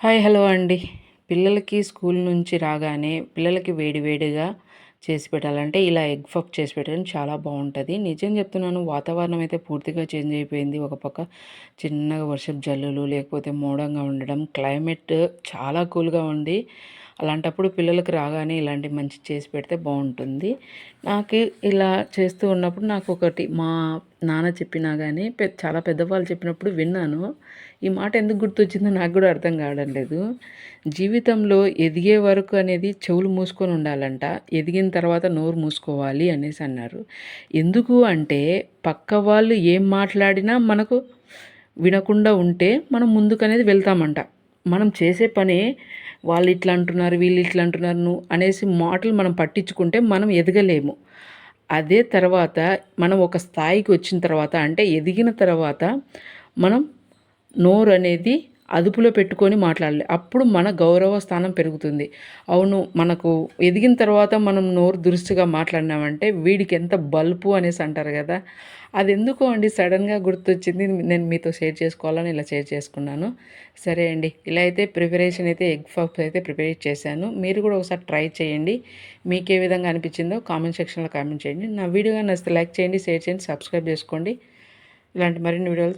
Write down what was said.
Hi hello అండి. పిల్లలకి school నుంచి రాగానే పిల్లలకి వేడివేడిగా చేసి పెట్టాలంటే ఇలా ఎగ్ పఫ్ చేసి పెట్టడం చాలా బాగుంటుంది. నిజం చెప్తున్నాను వాతావరణం అయితే పూర్తిగా చేంజ్ అయిపోయింది. ఒక పక్క చిన్నగా వర్షపు జల్లులు లేకపోతే మోడంగా ఉండడం క్లైమేట్ చాలా కూల్గా ఉంది. అలాంటప్పుడు పిల్లలకు రాగానే ఇలాంటి మంచి చేసి పెడితే బాగుంటుంది. నాకు ఇలా చేస్తూ ఉన్నప్పుడు నాకు ఒకటి మా నాన్న చెప్పినా కానీ పె చాలా పెద్దవాళ్ళు చెప్పినప్పుడు విన్నాను. ఈ మాట ఎందుకు గుర్తొచ్చిందో నాకు కూడా అర్థం కావడం లేదు. జీవితంలో ఎదిగే వరకు అనేది చెవులు మూసుకొని ఉండాలంట. ఎదిగిన తర్వాత నోరు మూసుకోవాలి అనేసి అన్నారు. ఎందుకు అంటే పక్క వాళ్ళు ఏం మాట్లాడినా మనకు వినకుండా ఉంటే మనం ముందుకనేది వెళ్తామంట. మనం చేసే పని వాళ్ళు ఇట్లా అంటున్నారు వీళ్ళు ఇట్లా అంటున్నారు నువ్వు అనేసి మాటలు మనం పట్టించుకుంటే మనం ఎదగలేము. అదే తర్వాత మనం ఒక స్థాయికి వచ్చిన తర్వాత అంటే ఎదిగిన తర్వాత మనం నోరు అనేది అదుపులో పెట్టుకొని మాట్లాడాలి. అప్పుడు మన గౌరవ స్థానం పెరుగుతుంది. అవును మనకు ఎదిగిన తర్వాత మనం నోరు దురుస్తుగా మాట్లాడినామంటే వీడికి ఎంత బల్పు అనేసి అంటారు కదా. అది ఎందుకో అండి సడన్గా గుర్తొచ్చింది. నేను మీతో షేర్ చేసుకోవాలని ఇలా షేర్ చేసుకున్నాను. సరే అండి ఇలా అయితే ప్రిపరేషన్ అయితే ఎగ్ పఫ్ అయితే ప్రిపేర్ చేశాను. మీరు కూడా ఒకసారి ట్రై చేయండి. మీకు ఏ విధంగా అనిపించిందో కామెంట్ సెక్షన్లో కామెంట్ చేయండి. నా వీడియో నచ్చితే లైక్ చేయండి షేర్ చేయండి సబ్స్క్రైబ్ చేసుకోండి. ఇలాంటి మరిన్ని వీడియోలు